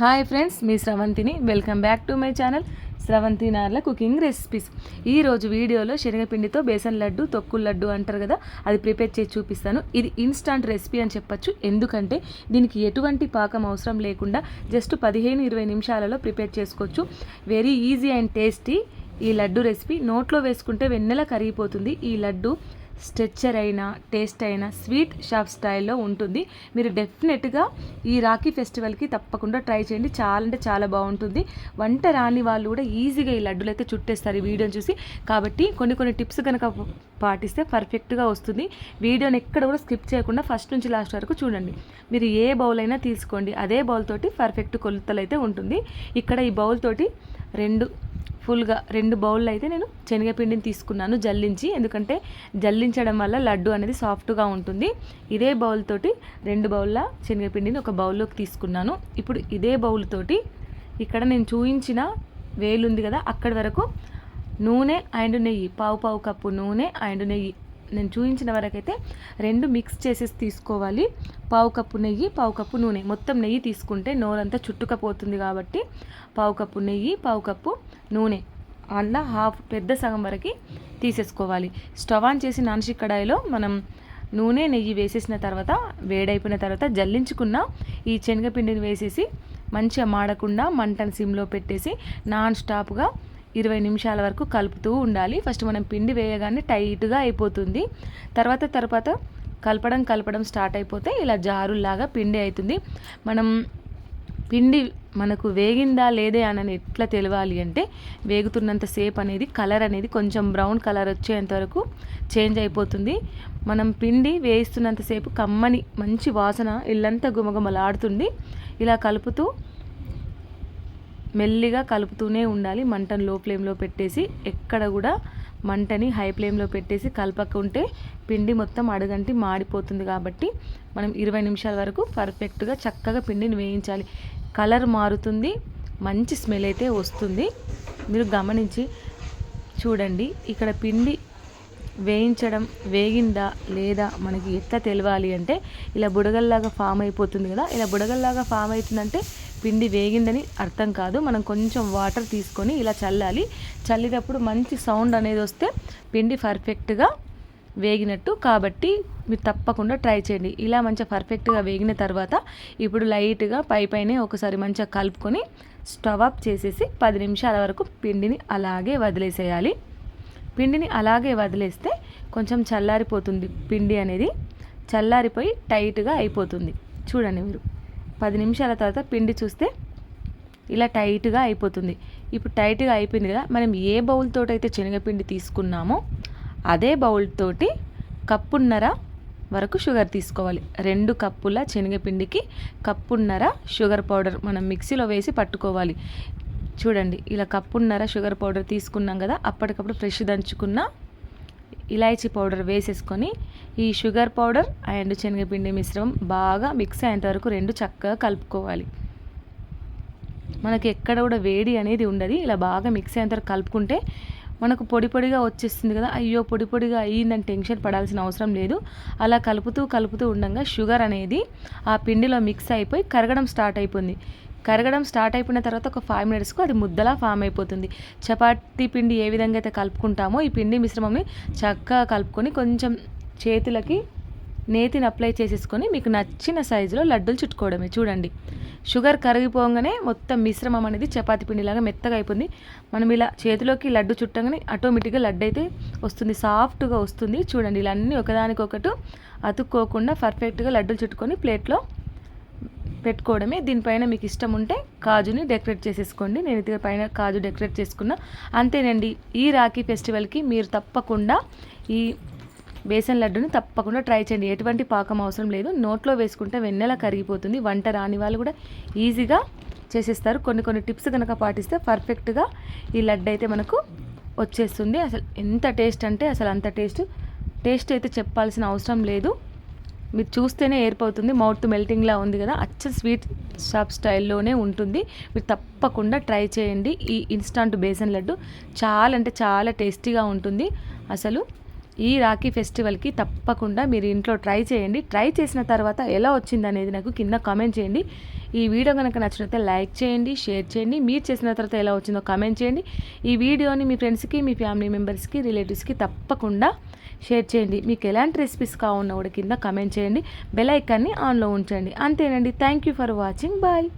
Hi friends మీ స్రవంతిని. Welcome back to my channel Sravanthi Narla cooking recipes. ఈరోజు వీడియోలో శనగపిండితో బేసన్ లడ్డు తొక్కుల లడ్డు అంటారు కదా అది ప్రిపేర్ చేసి చూపిస్తాను. ఇది ఇన్స్టాంట్ రెసిపీ అని చెప్పొచ్చు. ఎందుకంటే దీనికి ఎటువంటి పాకం అవసరం లేకుండా జస్ట్ పదిహేను ఇరవై నిమిషాలలో ప్రిపేర్ చేసుకోవచ్చు. వెరీ ఈజీ అండ్ టేస్టీ ఈ లడ్డు రెసిపీ. నోట్లో వేసుకుంటే వెన్నెల కరిగిపోతుంది. ఈ లడ్డు స్ట్రెచ్చర్ అయినా టేస్ట్ అయినా స్వీట్ షాప్ స్టైల్లో ఉంటుంది. మీరు డెఫినెట్గా ఈ రాఖీ ఫెస్టివల్కి తప్పకుండా ట్రై చేయండి. చాలా అంటే చాలా బాగుంటుంది. వంట రాని వాళ్ళు కూడా ఈజీగా ఈ లడ్డులు అయితే చుట్టేస్తారు ఈ వీడియోని చూసి. కాబట్టి కొన్ని కొన్ని టిప్స్ కనుక పాటిస్తే పర్ఫెక్ట్గా వస్తుంది. వీడియోని ఎక్కడ కూడా స్కిప్ చేయకుండా ఫస్ట్ నుంచి లాస్ట్ వరకు చూడండి. మీరు ఏ బౌల్ అయినా తీసుకోండి. అదే బౌల్ తోటి పర్ఫెక్ట్ కొలతలు అయితే ఉంటుంది. ఇక్కడ ఈ బౌల్ తోటి రెండు ఫుల్గా రెండు బౌళ్ళు అయితే నేను శనగపిండిని తీసుకున్నాను జల్లించి. ఎందుకంటే జల్లించడం వల్ల లడ్డు అనేది సాఫ్ట్గా ఉంటుంది. ఇదే బౌల్ తోటి రెండు బౌళ్ళ శనగపిండిని ఒక బౌల్లోకి తీసుకున్నాను. ఇప్పుడు ఇదే బౌల్ తోటి ఇక్కడ నేను చూయించిన వేలు ఉంది కదా అక్కడి వరకు నూనె అండ్ నెయ్యి పావు పావు కప్పు నూనె అండ్ నెయ్యి నేను చూపించిన వరకైతే రెండు మిక్స్ చేసేసి తీసుకోవాలి. పావు కప్పు నెయ్యి పావు కప్పు నూనె. మొత్తం నెయ్యి తీసుకుంటే నోరంతా చుట్టుకపోతుంది కాబట్టి పావు కప్పు నెయ్యి పావు కప్పు నూనె. అందులో హాఫ్ పెద్ద సగం వరకు తీసేసుకోవాలి. స్టవ్ ఆన్ చేసి నాన్షి కడాయిలో మనం నూనె నెయ్యి వేసేసిన తర్వాత వేడైపోయిన తర్వాత జల్లించుకున్న ఈ శనగపిండిని వేసేసి మంచిగా మాడకుండా మంటను సిమ్లో పెట్టేసి నాన్ స్టాప్గా ఇరవై నిమిషాల వరకు కలుపుతూ ఉండాలి. ఫస్ట్ మనం పిండి వేయగానే టైట్గా అయిపోతుంది. తర్వాత తర్వాత కలపడం కలపడం స్టార్ట్ అయిపోతే ఇలా జారుల్లాగా పిండి అవుతుంది మనం పిండి మనకు వేగిందా లేదే అని ఎట్లా తెలియాలి అంటే వేగుతున్నంత సేపు అనేది కలర్ అనేది కొంచెం బ్రౌన్ కలర్ వచ్చేంత వరకు చేంజ్ అయిపోతుంది. మనం పిండి వేయిస్తున్నంతసేపు కమ్మని మంచి వాసన ఇల్లంతా గుమగుమలాడుతుంది. ఇలా కలుపుతూ మెల్లిగా కలుపుతూనే ఉండాలి. మంటను లో ఫ్లేమ్లో పెట్టేసి ఎక్కడ కూడా మంటని హై ఫ్లేమ్లో పెట్టేసి కలపకుంటే పిండి మొత్తం అడుగంటి మాడిపోతుంది కాబట్టి మనం ఇరవై నిమిషాల వరకు పర్ఫెక్ట్గా చక్కగా పిండిని వేయించాలి. కలర్ మారుతుంది మంచి స్మెల్ అయితే వస్తుంది. మీరు గమనించి చూడండి. ఇక్కడ పిండి వేయించడం వేగిందా లేదా మనకి ఎట్లా తెలియాలి అంటే ఇలా బుడగల్లాగా ఫామ్ అయిపోతుంది కదా ఇలా బుడగల్లాగా ఫామ్ అవుతుందంటే పిండి వేగిందని అర్థం కాదు. మనం కొంచెం వాటర్ తీసుకొని ఇలా చల్లాలి. చల్లినప్పుడు మంచి సౌండ్ అనేది వస్తే పిండి పర్ఫెక్ట్గా వేగినట్టు. కాబట్టి మీరు తప్పకుండా ట్రై చేయండి. ఇలా మంచిగా పర్ఫెక్ట్గా వేగిన తర్వాత ఇప్పుడు లైట్గా పై పైనే ఒకసారి మంచిగా కలుపుకొని స్టవ్ ఆఫ్ చేసేసి పది నిమిషాల వరకు పిండిని అలాగే వదిలేసేయాలి. పిండిని అలాగే వదిలేస్తే కొంచెం చల్లారిపోతుంది పిండి అనేది. చల్లారిపోయి టైట్గా అయిపోతుంది. చూడండి మీరు. పది నిమిషాల తర్వాత పిండి చూస్తే ఇలా టైట్గా అయిపోతుంది. ఇప్పుడు టైట్గా అయిపోయింది కదా మనం ఏ బౌల్తో అయితే శనగపిండి తీసుకున్నామో అదే బౌల్తోటి కప్పున్నర వరకు షుగర్ తీసుకోవాలి. రెండు కప్పుల శనగపిండికి కప్పున్నర షుగర్ పౌడర్ మనం మిక్సీలో వేసి పట్టుకోవాలి. చూడండి ఇలా కప్పున్నర షుగర్ పౌడర్ తీసుకున్నాం కదా అప్పటికప్పుడు ఫ్రెష్ దంచుకున్న ఇలాచీ పౌడర్ వేసేసుకొని ఈ షుగర్ పౌడర్ అండ్ శనగపిండి మిశ్రమం బాగా మిక్స్ అయ్యేంత వరకు రెండు చక్కగా కలుపుకోవాలి. మనకి ఎక్కడ కూడా వేడి అనేది ఉండదు ఇలా బాగా మిక్స్ అయ్యేంత వరకు కలుపుకుంటే మనకు పొడి పొడిగా వచ్చేస్తుంది కదా అయ్యో పొడి పొడిగా అయ్యిందని టెన్షన్ పడాల్సిన అవసరం లేదు. అలా కలుపుతూ కలుపుతూ ఉండగా షుగర్ అనేది ఆ పిండిలో మిక్స్ అయిపోయి కరగడం స్టార్ట్ అయిపోయింది. కరగడం స్టార్ట్ అయిపోయిన తర్వాత ఒక ఫైవ్ మినిట్స్కు అది ముద్దలా ఫామ్ అయిపోతుంది. చపాతీ పిండి ఏ విధంగా అయితే కలుపుకుంటామో ఈ పిండి మిశ్రమంని చక్కగా కలుపుకొని కొంచెం చేతులకి నేతిని అప్లై చేసేసుకొని మీకు నచ్చిన సైజులో లడ్డూలు చుట్టుకోవడమే. చూడండి. షుగర్ కరిగిపోగానే మొత్తం మిశ్రమం అనేది చపాతి పిండిలాగా మెత్తగా అయిపోయింది మనం ఇలా చేతిలోకి లడ్డు చుట్టంగానే ఆటోమేటిక్గా లడ్డు అయితే వస్తుంది. సాఫ్ట్గా వస్తుంది. చూడండి. ఇలా అన్నీ ఒకదానికొకటి అతుక్కోకుండా పర్ఫెక్ట్గా లడ్డూలు చుట్టుకొని ప్లేట్లో పెట్టుకోవడమే. దీనిపైన మీకు ఇష్టం ఉంటే కాజుని డెకరేట్ చేసేసుకోండి. నేను ఇది పైన కాజు డెకరేట్ చేసుకున్నా. అంతేనండి ఈ రాఖీ ఫెస్టివల్కి మీరు తప్పకుండా ఈ బేసన్ లడ్డుని తప్పకుండా ట్రై చేయండి. ఎటువంటి పాకం అవసరం లేదు. నోట్లో వేసుకుంటే వెన్నెల కరిగిపోతుంది. వంట రాని వాళ్ళు కూడా ఈజీగా చేసేస్తారు. కొన్ని కొన్ని టిప్స్ కనుక పాటిస్తే పర్ఫెక్ట్గా ఈ లడ్డు అయితే మనకు వచ్చేస్తుంది. అసలు ఎంత టేస్ట్ అంటే అసలు అంత టేస్ట్. టేస్ట్ అయితే చెప్పాల్సిన అవసరం లేదు. మీరు చూస్తేనే ఏర్పవుతుంది మౌత్ మెల్టింగ్లా ఉంది కదా. అచ్చ స్వీట్ షాప్ స్టైల్లోనే ఉంటుంది. మీరు తప్పకుండా ట్రై చేయండి. ఈ ఇన్స్టాంట్ బేసన్ లడ్డు చాలా అంటే చాలా టేస్టీగా ఉంటుంది. అసలు ఈ రాఖీ ఫెస్టివల్కి తప్పకుండా మీరు ఇంట్లో ట్రై చేయండి. ట్రై చేసిన తర్వాత ఎలా వచ్చింది అనేది నాకు కింద కామెంట్ చేయండి. ఈ వీడియో కనుక నచ్చినట్లయితే లైక్ చేయండి షేర్ చేయండి. మీరు చేసిన తర్వాత ఎలా వచ్చిందో కామెంట్ చేయండి. ఈ వీడియోని మీ ఫ్రెండ్స్కి మీ ఫ్యామిలీ మెంబర్స్కి రిలేటివ్స్కి తప్పకుండా షేర్ చేయండి. మీకు ఎలాంటి రెసిపీస్ కావున్నా కూడా కింద కమెంట్ చేయండి. బెల్ ఐకాన్ని ఆన్లో ఉంచండి. అంతేనండి. Thank you for watching bye